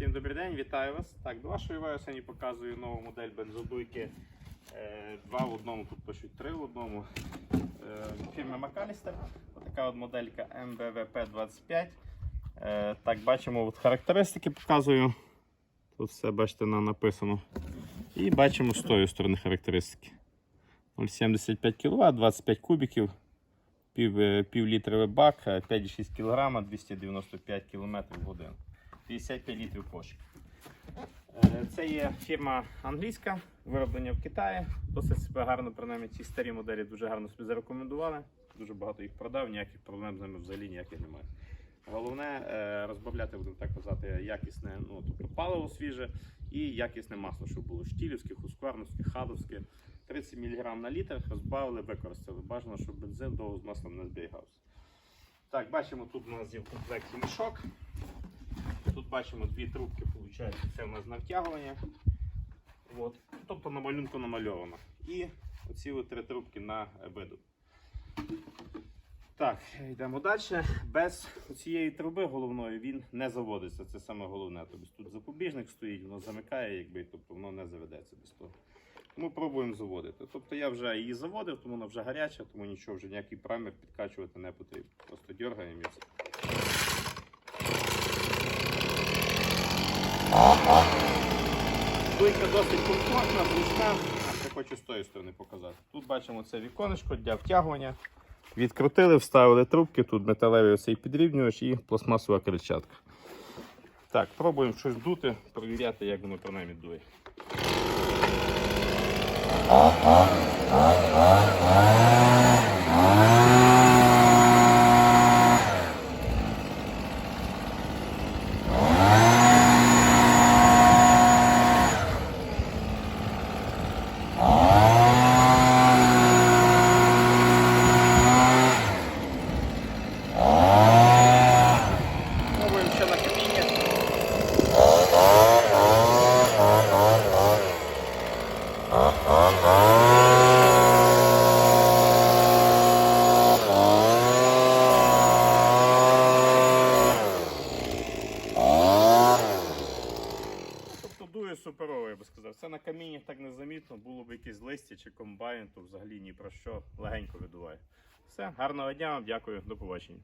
Всім добрий день, вітаю вас. Так, до вашої уваги сьогодні показую нову модель бензодуйки. Е, Два в одному, тут пишуть три в одному. Е, Фірми Макалістер. Отака от моделька MBVP25. Е, Так, бачимо от характеристики показую. Тут все бачите написано. І бачимо з тої сторони характеристики. 0,75 кВт, 25 кубиків, пів, півлітровий бак, е, 5,6 кг, 295 км в годину. 55 літрів кошик. Е, Це є фірма англійська, вироблення в Китаї. Досить себе гарно, принаймні ці старі моделі дуже гарно собі зарекомендували. Дуже багато їх продав, ніяких проблем з ними взагалі ніяких немає. Головне е, розбавляти, будемо так казати, якісне, ну тобто паливо свіже і якісне масло, щоб було штілівське, хускварновське, хадовське. 30 мг на літр розбавили, використали. Бажано, щоб бензин довго з маслом не зберігався. Так, бачимо, тут у нас є в комплекті мішок. Тут бачимо дві трубки, виходить, це у нас на втягування. От. Тобто на малюнку намальовано. І оці три трубки на виду. Так, йдемо далі. Без цієї труби головної він не заводиться. Це саме головне. Тобто тут запобіжник стоїть, воно замикає, якби, тобто воно не заведеться без того. Тому пробуємо заводити. Тобто я вже її заводив, тому вона вже гаряча, тому нічого вже ніякий праймер підкачувати не потрібно. Просто дергаємо і все. Дуйка досить комфортна, зручна. Ще хочу з тої сторони показати. Тут бачимо це віконечко для втягування. Відкрутили, вставили трубки, тут металевий оцей підрівнювач і пластмасова крильчатка. Так, пробуємо щось дути, перевіряти, як воно принаймні дує. Пробуємо Тобто суперово, я би сказав. Це на камінні так незамітно, було б якісь листя чи комбайн, то взагалі ні про що легенько видуває. Все, гарного дня вам, дякую, до побачення.